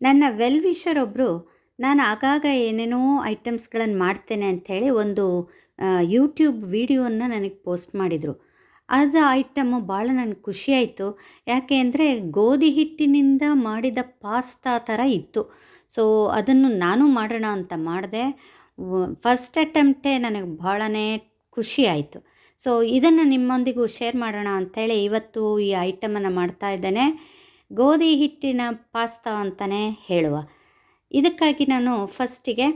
ನನ್ನ well wisher ಒಬ್ಬರು ನಾನು ಆಗಾಗ ಏನೇನೋ ಐಟಮ್ಸ್ಗಳನ್ನು ಮಾಡ್ತೇನೆ ಅಂಥೇಳಿ ಒಂದು ಯೂಟ್ಯೂಬ್ ವಿಡಿಯೋನ ನನಗೆ ಪೋಸ್ಟ್ ಮಾಡಿದರು. ಅದು ಐಟಮ್ಮು ಭಾಳ ನನಗೆ ಖುಷಿಯಾಯಿತು ಯಾಕೆ ಅಂದರೆ ಗೋಧಿ ಹಿಟ್ಟಿನಿಂದ ಮಾಡಿದ ಪಾಸ್ತಾ ಥರ ಇತ್ತು. ಸೊ, ಅದನ್ನು ನಾನು ಮಾಡೋಣ ಅಂತ ಮಾಡಿದೆ. ಫಸ್ಟ್ ಅಟೆಂಪ್ಟೇ ನನಗೆ ಭಾಳನೇ ಖುಷಿ ಆಯಿತು. ಸೊ, ಇದನ್ನು ನಿಮ್ಮೊಂದಿಗೂ ಶೇರ್ ಮಾಡೋಣ ಅಂಥೇಳಿ ಇವತ್ತು ಈ ಐಟಮನ್ನು ಮಾಡ್ತಾ ಇದ್ದೇನೆ. ಗೋಧಿ ಹಿಟ್ಟಿನ ಪಾಸ್ತಾ ಅಂತಲೇ ಹೇಳುವ. ಇದಕ್ಕಾಗಿ ನಾನು ಫಸ್ಟಿಗೆ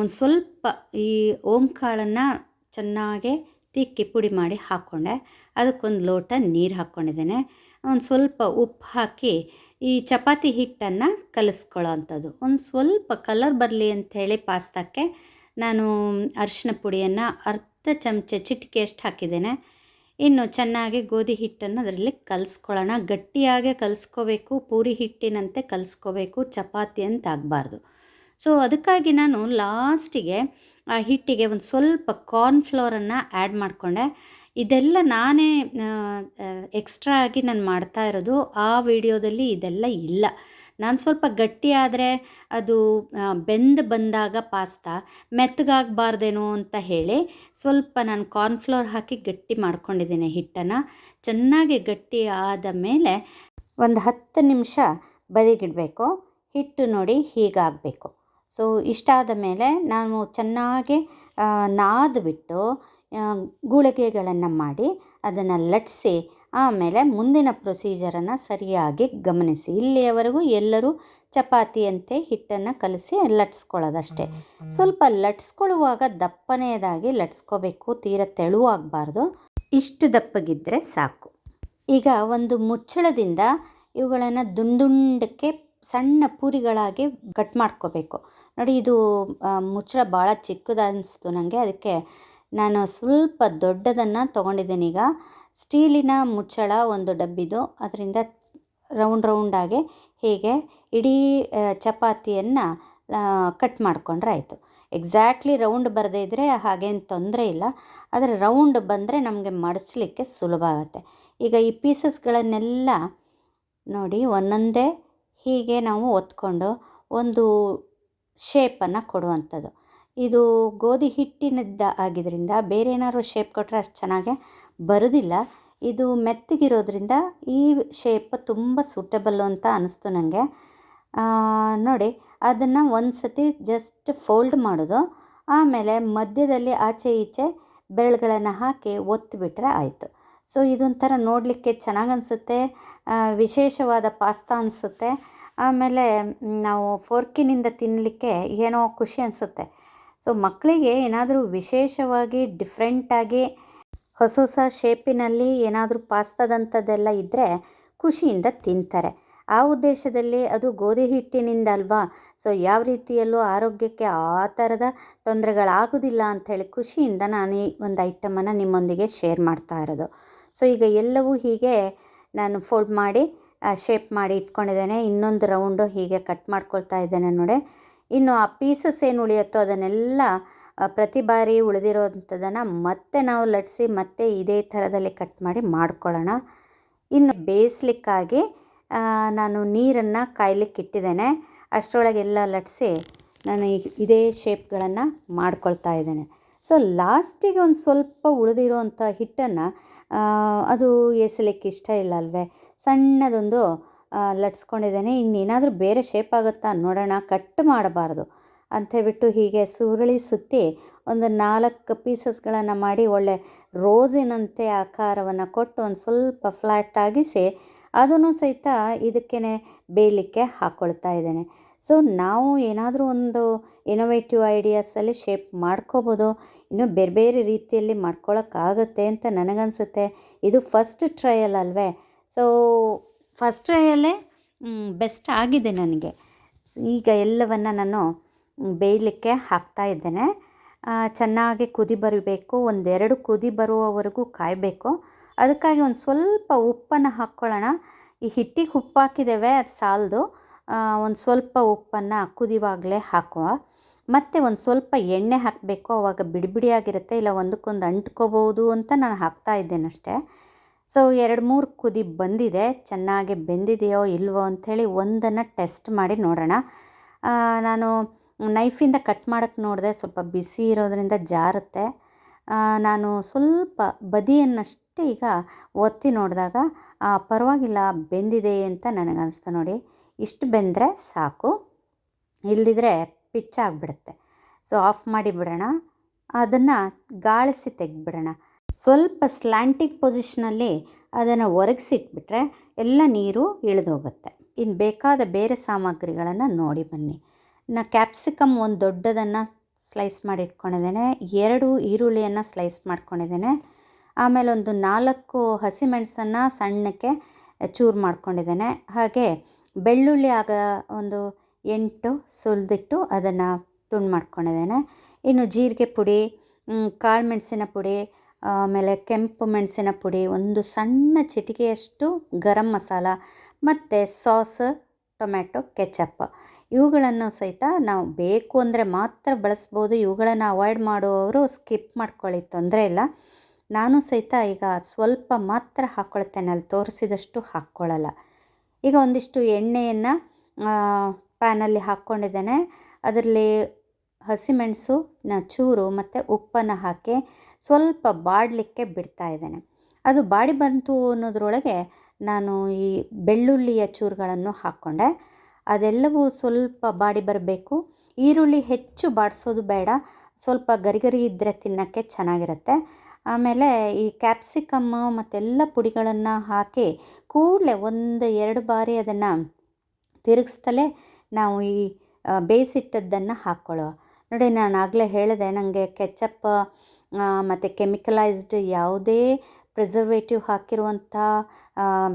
ಒಂದು ಸ್ವಲ್ಪ ಈ ಓಂಕಾಳನ್ನು ಚೆನ್ನಾಗಿ ತಿಕ್ಕಿ ಪುಡಿ ಮಾಡಿ ಹಾಕ್ಕೊಂಡೆ ಅದಕ್ಕೊಂದು ಲೋಟ ನೀರು ಹಾಕ್ಕೊಂಡಿದ್ದೇನೆ ಒಂದು ಸ್ವಲ್ಪ ಉಪ್ಪು ಹಾಕಿ ಈ ಚಪಾತಿ ಹಿಟ್ಟನ್ನು ಕಲಿಸ್ಕೊಳ್ಳೋ ಅಂಥದ್ದು. ಒಂದು ಸ್ವಲ್ಪ ಕಲರ್ ಬರಲಿ ಅಂಥೇಳಿ ಪಾಸ್ತಾಕ್ಕೆ ನಾನು ಅರಿಶಿನ ಪುಡಿಯನ್ನು ಅರ್ಧ ಚಮಚ ಚಿಟಿಕೆಯಷ್ಟು ಹಾಕಿದ್ದೇನೆ. ಇನ್ನು ಚೆನ್ನಾಗಿ ಗೋಧಿ ಹಿಟ್ಟನ್ನು ಅದರಲ್ಲಿ ಕಲಿಸ್ಕೊಳ್ಳೋಣ. ಗಟ್ಟಿಯಾಗೆ ಕಲಿಸ್ಕೋಬೇಕು, ಪೂರಿ ಹಿಟ್ಟಿನಂತೆ ಕಲಿಸ್ಕೋಬೇಕು, ಚಪಾತಿ ಅಂತ ಆಗಬಾರ್ದು. ಸೊ ಅದಕ್ಕಾಗಿ ನಾನು ಲಾಸ್ಟಿಗೆ ಆ ಹಿಟ್ಟಿಗೆ ಒಂದು ಸ್ವಲ್ಪ ಕಾರ್ನ್ಫ್ಲೋರನ್ನು ಆ್ಯಡ್ ಮಾಡಿಕೊಂಡೆ. ಇದೆಲ್ಲ ನಾನೇ ಎಕ್ಸ್ಟ್ರಾ ಆಗಿ ನಾನು ಮಾಡ್ತಾ ಇರೋದು. ಆ ವಿಡಿಯೋದಲ್ಲಿ ಇದೆಲ್ಲ ಇಲ್ಲ. ನಾನು ಸ್ವಲ್ಪ ಗಟ್ಟಿಯಾದರೆ ಅದು ಬೆಂದು ಬಂದಾಗ ಪಾಸ್ತಾ, ಮೆತ್ತಗಾಗಬಾರ್ದೇನೋ ಅಂತ ಹೇಳಿ ಸ್ವಲ್ಪ ನಾನು ಕಾರ್ನ್ಫ್ಲೋರ್ ಹಾಕಿ ಗಟ್ಟಿ ಮಾಡ್ಕೊಂಡಿದ್ದೀನಿ ಹಿಟ್ಟನ್ನು. ಚೆನ್ನಾಗಿ ಗಟ್ಟಿ ಆದ ಮೇಲೆ ಒಂದು ಹತ್ತು ನಿಮಿಷ ಬದಿಗಿಡಬೇಕು. ಹಿಟ್ಟು ನೋಡಿ ಹೀಗಾಗಬೇಕು. ಸೊ ಇಷ್ಟಾದ ಮೇಲೆ ನಾನು ಚೆನ್ನಾಗಿ ನಾದ್ಬಿಟ್ಟು ಗುಳಿಗೆಗಳನ್ನು ಮಾಡಿ ಅದನ್ನು ಲಟ್ಟಿಸಿ ಆಮೇಲೆ ಮುಂದಿನ ಪ್ರೊಸೀಜರನ್ನು ಸರಿಯಾಗಿ ಗಮನಿಸಿ. ಇಲ್ಲಿಯವರೆಗೂ ಎಲ್ಲರೂ ಚಪಾತಿಯಂತೆ ಹಿಟ್ಟನ್ನು ಕಲಸಿ ಲಟ್ಸ್ಕೊಳ್ಳೋದಷ್ಟೇ. ಸ್ವಲ್ಪ ಲಟ್ಸ್ಕೊಳ್ಳುವಾಗ ದಪ್ಪನೆಯದಾಗಿ ಲಟ್ಸ್ಕೋಬೇಕು ತೀರ ತೆಳುವಾಗಬಾರ್ದು. ಇಷ್ಟು ದಪ್ಪಗಿದ್ದರೆ ಸಾಕು. ಈಗ ಒಂದು ಮುಚ್ಚಳದಿಂದ ಇವುಗಳನ್ನು ದುಂಡುಂಡಕ್ಕೆ ಸಣ್ಣ ಪೂರಿಗಳಾಗಿ ಕಟ್ ಮಾಡ್ಕೋಬೇಕು. ನೋಡಿ ಇದು ಮುಚ್ಚಳ ಭಾಳ ಚಿಕ್ಕದನ್ನಿಸ್ತು ನನಗೆ ಅದಕ್ಕೆ ನಾನು ಸ್ವಲ್ಪ ದೊಡ್ಡದನ್ನು ತೊಗೊಂಡಿದ್ದೀನಿ ಈಗ. ಸ್ಟೀಲಿನ ಮುಚ್ಚಳ ಒಂದು ಡಬ್ಬಿದು. ಅದರಿಂದ ರೌಂಡ್ ರೌಂಡಾಗೆ ಹೀಗೆ ಇಡೀ ಚಪಾತಿಯನ್ನು ಕಟ್ ಮಾಡಿಕೊಂಡ್ರೆ ಆಯಿತು. ಎಕ್ಸಾಕ್ಟ್ಲಿ ರೌಂಡ್ ಬರದೇ ಇದ್ದರೆ ಹಾಗೇನು ತೊಂದರೆ ಇಲ್ಲ. ಆದರೆ ರೌಂಡ್ ಬಂದರೆ ನಮಗೆ ಮಡಚಲಿಕ್ಕೆ ಸುಲಭ ಆಗುತ್ತೆ. ಈಗ ಈ ಪೀಸಸ್ಗಳನ್ನೆಲ್ಲ ನೋಡಿ ಒಂದೊಂದೇ ಹೀಗೆ ನಾವು ಒತ್ಕೊಂಡು ಒಂದು ಶೇಪನ್ನು ಕೊಡುವಂಥದ್ದು. ಇದು ಗೋಧಿ ಹಿಟ್ಟಿನದ್ದ ಆಗಿದ್ದರಿಂದ ಬೇರೆ ಏನಾದ್ರು ಶೇಪ್ ಕೊಟ್ಟರೆ ಅಷ್ಟು ಚೆನ್ನಾಗೆ ಬರೋದಿಲ್ಲ. ಇದು ಮೆತ್ತಗಿರೋದ್ರಿಂದ ಈ ಶೇಪ್ ತುಂಬ ಸೂಟಬಲ್ಲು ಅಂತ ಅನ್ನಿಸ್ತು ನನಗೆ ನೋಡಿ, ಅದನ್ನು ಒಂದು ಸತಿ ಜಸ್ಟ್ ಫೋಲ್ಡ್ ಮಾಡೋದು. ಆಮೇಲೆ ಮಧ್ಯದಲ್ಲಿ ಆಚೆ ಈಚೆ ಬೆರಳುಗಳನ್ನು ಹಾಕಿ ಒತ್ತಿಬಿಟ್ರೆ ಆಯಿತು. ಸೊ ಇದೊಂಥರ ನೋಡಲಿಕ್ಕೆ ಚೆನ್ನಾಗಿ ಅನಿಸುತ್ತೆ ವಿಶೇಷವಾದ ಪಾಸ್ತಾ ಅನಿಸುತ್ತೆ. ಆಮೇಲೆ ನಾವು ಫೋರ್ಕಿನಿಂದ ತಿನ್ನಲಿಕ್ಕೆ ಏನೋ ಖುಷಿ ಅನಿಸುತ್ತೆ. ಸೊ ಮಕ್ಕಳಿಗೆ ಏನಾದರೂ ವಿಶೇಷವಾಗಿ ಡಿಫ್ರೆಂಟಾಗಿ ಹೊಸ ಹೊಸ ಶೇಪಿನಲ್ಲಿ ಏನಾದರೂ ಪಾಸ್ತಾದಂಥದ್ದೆಲ್ಲ ಇದ್ದರೆ ಖುಷಿಯಿಂದ ತಿಂತಾರೆ. ಆ ಉದ್ದೇಶದಲ್ಲಿ ಅದು ಗೋಧಿ ಹಿಟ್ಟಿನಿಂದ ಅಲ್ವಾ ಸೊ ಯಾವ ರೀತಿಯಲ್ಲೂ ಆರೋಗ್ಯಕ್ಕೆ ಆ ಥರದ ತೊಂದರೆಗಳಾಗೋದಿಲ್ಲ ಅಂಥೇಳಿ ಖುಷಿಯಿಂದ ನಾನು ಈ ಒಂದು ಐಟಮನ್ನು ನಿಮ್ಮೊಂದಿಗೆ ಶೇರ್ ಮಾಡ್ತಾ ಇರೋದು. ಸೊ ಈಗ ಎಲ್ಲವೂ ಹೀಗೆ ನಾನು ಫೋಲ್ಡ್ ಮಾಡಿ ಶೇಪ್ ಮಾಡಿ ಇಟ್ಕೊಂಡಿದ್ದೇನೆ. ಇನ್ನೊಂದು ರೌಂಡು ಹೀಗೆ ಕಟ್ ಮಾಡ್ಕೊಳ್ತಾ ಇದ್ದೇನೆ ನೋಡಿ. ಇನ್ನು ಆ ಪೀಸಸ್ ಏನು ಉಳಿಯುತ್ತೋ ಅದನ್ನೆಲ್ಲ ಪ್ರತಿ ಬಾರಿ ಉಳಿದಿರೋವಂಥದ್ದನ್ನು ಮತ್ತೆ ನಾವು ಲಟ್ಸಿ ಮತ್ತೆ ಇದೇ ಥರದಲ್ಲಿ ಕಟ್ ಮಾಡಿ ಮಾಡ್ಕೊಳ್ಳೋಣ. ಇನ್ನು ಬೇಯಿಸ್ಲಿಕ್ಕಾಗಿ ನಾನು ನೀರನ್ನು ಕಾಯ್ಲಿಕ್ಕೆ ಇಟ್ಟಿದ್ದೇನೆ. ಅಷ್ಟರೊಳಗೆಲ್ಲ ಲಟ್ಸಿ ನಾನು ಇದೇ ಶೇಪ್ಗಳನ್ನು ಮಾಡ್ಕೊಳ್ತಾ ಇದ್ದೇನೆ. ಸೊ, ಲಾಸ್ಟಿಗೆ ಒಂದು ಸ್ವಲ್ಪ ಉಳಿದಿರೋವಂಥ ಹಿಟ್ಟನ್ನು ಅದು ಎಸಲಿಕ್ಕೆ ಇಷ್ಟ ಇಲ್ಲ ಅಲ್ವೇ? ಸಣ್ಣದೊಂದು ಲಟ್ಸ್ಕೊಂಡಿದ್ದೇನೆ. ಇನ್ನೇನಾದರೂ ಬೇರೆ ಶೇಪ್ ಆಗುತ್ತಾ ನೋಡೋಣ. ಕಟ್ ಮಾಡಬಾರ್ದು. ಅಂಥೇಳ್ಬಿಟ್ಟು ಹೀಗೆ ಸುರುಳಿ ಸುತ್ತಿ ಒಂದು ನಾಲ್ಕು ಪೀಸಸ್ಗಳನ್ನು ಮಾಡಿ ಒಳ್ಳೆ ರೋಸಿನಂತೆ ಆಕಾರವನ್ನು ಕೊಟ್ಟು ಒಂದು ಸ್ವಲ್ಪ ಫ್ಲ್ಯಾಟ್ ಆಗಿಸಿ ಅದನ್ನು ಸಹಿತ ಇದಕ್ಕೇ ಬೇಯಲಿಕ್ಕೆ ಹಾಕ್ಕೊಳ್ತಾ ಇದ್ದೇನೆ. ಸೊ, ನಾವು ಏನಾದರೂ ಒಂದು ಇನೋವೇಟಿವ್ ಐಡಿಯಾಸಲ್ಲಿ ಶೇಪ್ ಮಾಡ್ಕೋಬೋದು, ಇನ್ನೂ ಬೇರೆ ಬೇರೆ ರೀತಿಯಲ್ಲಿ ಮಾಡ್ಕೊಳಕ್ಕಾಗತ್ತೆ ಅಂತ ನನಗನ್ಸುತ್ತೆ. ಇದು ಫಸ್ಟ್ ಟ್ರಯಲ್ ಅಲ್ವೇ? ಸೊ ಫಸ್ಟ್ ಟ್ರಯಲ್ಲೇ ಬೆಸ್ಟ್ ಆಗಿದೆ ನನಗೆ. ಈಗ ಎಲ್ಲವನ್ನು ನಾನು ಬೇಯಲಿಕ್ಕೆ ಹಾಕ್ತಾ ಇದ್ದೇನೆ. ಚೆನ್ನಾಗಿ ಕುದಿ ಬರಬೇಕು. ಒಂದೆರಡು ಕುದಿ ಬರುವವರೆಗೂ ಕಾಯಬೇಕು. ಅದಕ್ಕಾಗಿ ಒಂದು ಸ್ವಲ್ಪ ಉಪ್ಪನ್ನು ಹಾಕ್ಕೊಳ್ಳೋಣ. ಈ ಹಿಟ್ಟಿಗೆ ಉಪ್ಪು ಹಾಕಿದ್ದೇವೆ, ಅದು ಸಾಲದು. ಒಂದು ಸ್ವಲ್ಪ ಉಪ್ಪನ್ನು ಕುದಿವಾಗಲೇ ಹಾಕುವ. ಮತ್ತು ಒಂದು ಸ್ವಲ್ಪ ಎಣ್ಣೆ ಹಾಕಬೇಕು. ಆವಾಗ ಬಿಡಿಬಿಡಿಯಾಗಿರುತ್ತೆ. ಇಲ್ಲ ಒಂದಕ್ಕೊಂದು ಅಂಟ್ಕೋಬೋದು ಅಂತ ನಾನು ಹಾಕ್ತಾ ಇದ್ದೇನೆ ಅಷ್ಟೇ. ಸೊ, ಎರಡು ಮೂರು ಕುದಿ ಬಂದಿದೆ. ಚೆನ್ನಾಗಿ ಬೆಂದಿದೆಯೋ ಇಲ್ವೋ ಅಂಥೇಳಿ ಒಂದನ್ನು ಟೆಸ್ಟ್ ಮಾಡಿ ನೋಡೋಣ. ನಾನು ನೈಫಿಂದ ಕಟ್ ಮಾಡೋಕ್ಕೆ ನೋಡಿದೆ ಸ್ವಲ್ಪ ಬಿಸಿ ಇರೋದರಿಂದ ಜಾರುತ್ತೆ. ನಾನು ಸ್ವಲ್ಪ ಬದಿಯನ್ನಷ್ಟೇ ಈಗ ಒತ್ತಿ ನೋಡಿದಾಗ ಪರವಾಗಿಲ್ಲ, ಬೆಂದಿದೆ ಅಂತ ನನಗನ್ನಿಸ್ತು ನೋಡಿ. ಇಷ್ಟು ಬೆಂದರೆ ಸಾಕು. ಇಲ್ಲದಿದ್ರೆ ಪಿಚ್ಚಾಗ್ಬಿಡುತ್ತೆ ಸೊ ಆಫ್ ಮಾಡಿ ಬಿಡೋಣ. ಅದನ್ನು ಗಾಳಿಸಿ ತೆಗೆದ್ಬಿಡೋಣ. ಸ್ವಲ್ಪ ಸ್ಲ್ಯಾಂಟಿಕ್ ಪೊಸಿಷನಲ್ಲಿ ಅದನ್ನು ಒರಗಿಸಿಟ್ಬಿಟ್ರೆ ಎಲ್ಲ ನೀರು ಇಳಿದೋಗುತ್ತೆ. ಇನ್ನು ಬೇಕಾದ ಬೇರೆ ಸಾಮಗ್ರಿಗಳನ್ನು ನೋಡಿ ಬನ್ನಿ. ನಾ ಕ್ಯಾಪ್ಸಿಕಮ್ ಒಂದು ದೊಡ್ಡದನ್ನು ಸ್ಲೈಸ್ ಮಾಡಿ ಇಟ್ಕೊಂಡಿದ್ದೇನೆ ಎರಡು ಈರುಳ್ಳಿಯನ್ನು ಸ್ಲೈಸ್ ಮಾಡ್ಕೊಂಡಿದ್ದೇನೆ, ಆಮೇಲೆ ಒಂದು ನಾಲ್ಕು ಹಸಿಮೆಣಸನ್ನು ಸಣ್ಣಕ್ಕೆ ಚೂರು ಮಾಡ್ಕೊಂಡಿದ್ದೇನೆ. ಹಾಗೆ ಬೆಳ್ಳುಳ್ಳಿ ಆಗ ಒಂದು ಎಂಟು ಸುಲಿದಿಟ್ಟು ಅದನ್ನು ತುಂಡು ಮಾಡ್ಕೊಂಡಿದ್ದೇನೆ. ಇನ್ನು ಜೀರಿಗೆ ಪುಡಿ ಕಾಳು ಮೆಣಸಿನ ಪುಡಿ, ಆಮೇಲೆ ಕೆಂಪು ಮೆಣಸಿನ ಪುಡಿ, ಒಂದು ಸಣ್ಣ ಚಿಟಿಕೆಯಷ್ಟು ಗರಂ ಮಸಾಲ ಮತ್ತು ಸಾಸ್, ಟೊಮ್ಯಾಟೊ, ಕೆಚಪ್. ಇವುಗಳನ್ನು ಸಹಿತ ನಾವು ಬೇಕು ಅಂದರೆ ಮಾತ್ರ ಬಳಸ್ಬೋದು. ಇವುಗಳನ್ನು ಅವಾಯ್ಡ್ ಮಾಡುವವರು ಸ್ಕಿಪ್ ಮಾಡ್ಕೊಳ್ಳಿ, ತೊಂದರೆ ಇಲ್ಲ. ನಾನು ಸಹಿತ ಈಗ ಸ್ವಲ್ಪ ಮಾತ್ರ ಹಾಕ್ಕೊಳ್ತೇನೆ, ಅಲ್ಲಿ ತೋರಿಸಿದಷ್ಟು ಹಾಕ್ಕೊಳ್ಳಲ್ಲ. ಈಗ ಒಂದಿಷ್ಟು ಎಣ್ಣೆಯನ್ನು ಪ್ಯಾನಲ್ಲಿ ಹಾಕ್ಕೊಂಡಿದ್ದೇನೆ. ಅದರಲ್ಲಿ ಹಸಿಮೆಣಸು, ನ, ಚೂರು ಮತ್ತು ಉಪ್ಪನ್ನು ಹಾಕಿ ಸ್ವಲ್ಪ ಬಾಡಲಿಕ್ಕೆ ಬಿಡ್ತಾ ಇದ್ದೇನೆ. ಅದು ಬಾಡಿ ಬಂತು ಅನ್ನೋದ್ರೊಳಗೆ ನಾನು ಈ ಬೆಳ್ಳುಳ್ಳಿಯ ಚೂರುಗಳನ್ನು ಹಾಕ್ಕೊಂಡೆ. ಅದೆಲ್ಲವೂ ಸ್ವಲ್ಪ ಬಾಡಿ ಬರಬೇಕು. ಈರುಳ್ಳಿ ಹೆಚ್ಚು ಬಾಡಿಸೋದು ಬೇಡ. ಸ್ವಲ್ಪ ಗರಿಗರಿ ಗರಿ ಇದ್ದರೆ ತಿನ್ನೋಕ್ಕೆ ಚೆನ್ನಾಗಿರುತ್ತೆ. ಆಮೇಲೆ ಈ ಕ್ಯಾಪ್ಸಿಕಮ್ಮು ಮತ್ತೆಲ್ಲ ಪುಡಿಗಳನ್ನು ಹಾಕಿ ಕೂಡಲೇ ಒಂದು ಎರಡು ಬಾರಿ ಅದನ್ನು ತಿರುಗಿಸ್ತಲೇ ನಾವು ಈ ಬೇಯಿಸಿಟ್ಟದ್ದನ್ನು ಹಾಕ್ಕೊಳ್ಳೋ ನೋಡಿ, ನಾನು ಆಗಲೇ ಹೇಳಿದೆ ನನಗೆ ಕೆಚಪ್ ಮತ್ತು ಕೆಮಿಕಲೈಸ್ಡ್ ಯಾವುದೇ ಪ್ರಿಸರ್ವೇಟಿವ್ ಹಾಕಿರುವಂಥ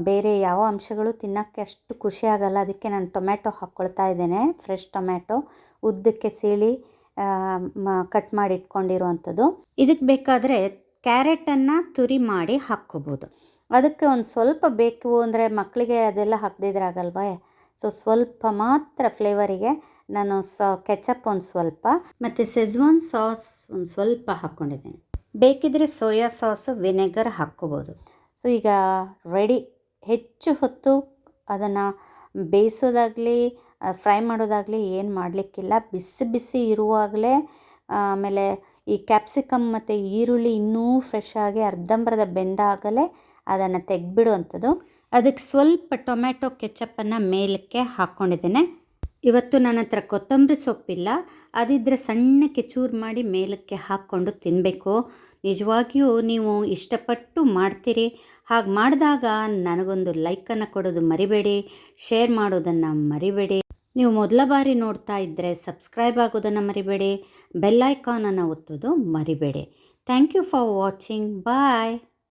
ಬೇರೆ ಯಾವ ಅಂಶಗಳು ತಿನ್ನೋಕ್ಕೆ ಅಷ್ಟು ಖುಷಿ ಅದಕ್ಕೆ ನಾನು ಟೊಮ್ಯಾಟೊ ಹಾಕ್ಕೊಳ್ತಾ ಇದ್ದೇನೆ ಫ್ರೆಶ್ ಟೊಮ್ಯಾಟೊ. ಉದ್ದಕ್ಕೆ ಸೀಳಿ ಕಟ್ ಮಾಡಿ ಇಟ್ಕೊಂಡಿರುವಂಥದ್ದು. ಇದಕ್ಕೆ ಬೇಕಾದರೆ ಕ್ಯಾರೆಟನ್ನು ತುರಿ ಮಾಡಿ ಹಾಕ್ಕೋಬೋದು. ಅದಕ್ಕೆ ಒಂದು ಸ್ವಲ್ಪ ಬೇಕು ಅಂದರೆ ಮಕ್ಕಳಿಗೆ ಅದೆಲ್ಲ ಹಾಕದಿದ್ರೆ ಆಗಲ್ವಾ? ಸೊ ಸ್ವಲ್ಪ ಮಾತ್ರ ಫ್ಲೇವರಿಗೆ ನಾನು ಸ ಕೆಚಪ್ ಒಂದು ಸ್ವಲ್ಪ, ಮತ್ತು ಸೆಜ್ವಾನ್ ಸಾಸ್ ಒಂದು ಸ್ವಲ್ಪ ಹಾಕ್ಕೊಂಡಿದ್ದೇನೆ. ಬೇಕಿದ್ರೆ ಸೋಯಾ ಸಾಸು, ವಿನೆಗರ್ ಹಾಕ್ಕೋಬೋದು. ಸೊ, ಈಗ ರೆಡಿ ಹೆಚ್ಚು ಹೊತ್ತು ಅದನ್ನು ಬೇಯಿಸೋದಾಗಲಿ ಫ್ರೈ ಮಾಡೋದಾಗಲಿ ಏನು ಮಾಡಲಿಕ್ಕಿಲ್ಲ. ಬಿಸಿ ಬಿಸಿ ಇರುವಾಗಲೇ ಆಮೇಲೆ ಈ ಕ್ಯಾಪ್ಸಿಕಮ್ ಮತ್ತು ಈರುಳ್ಳಿ ಇನ್ನೂ ಫ್ರೆಶ್ ಆಗಿ ಅರ್ಧಂಬರ್ಧ ಬೆಂದಾಗಲೇ ಅದನ್ನು ತೆಗೆದ್ಬಿಡುವಂಥದ್ದು. ಅದಕ್ಕೆ ಸ್ವಲ್ಪ ಟೊಮ್ಯಾಟೊ ಕೆಚಪ್ಪನ್ನು ಮೇಲಕ್ಕೆ ಹಾಕ್ಕೊಂಡಿದ್ದೇನೆ ಇವತ್ತು ನನ್ನ ಹತ್ರ ಕೊತ್ತಂಬರಿ ಸೊಪ್ಪಿಲ್ಲ. ಅದಿದ್ದರೆ ಸಣ್ಣಕ್ಕೆ ಚೂರು ಮಾಡಿ ಮೇಲಕ್ಕೆ ಹಾಕ್ಕೊಂಡು ತಿನ್ನಬೇಕು ನಿಜವಾಗಿಯೂ ನೀವು ಇಷ್ಟಪಟ್ಟು ಮಾಡ್ತೀರಿ. ಹಾಗೆ ಮಾಡಿದಾಗ ನನಗೊಂದು ಲೈಕನ್ನು ಕೊಡೋದು ಮರಿಬೇಡಿ, ಶೇರ್ ಮಾಡೋದನ್ನು ಮರಿಬೇಡಿ. ನೀವು ಮೊದಲ ಬಾರಿ ನೋಡ್ತಾ ಇದ್ದರೆ ಸಬ್ಸ್ಕ್ರೈಬ್ ಆಗೋದನ್ನು ಮರಿಬೇಡಿ, ಬೆಲ್ ಐಕಾನನ್ನು ಒತ್ತೋದು ಮರಿಬೇಡಿ. Thank you for watching, bye.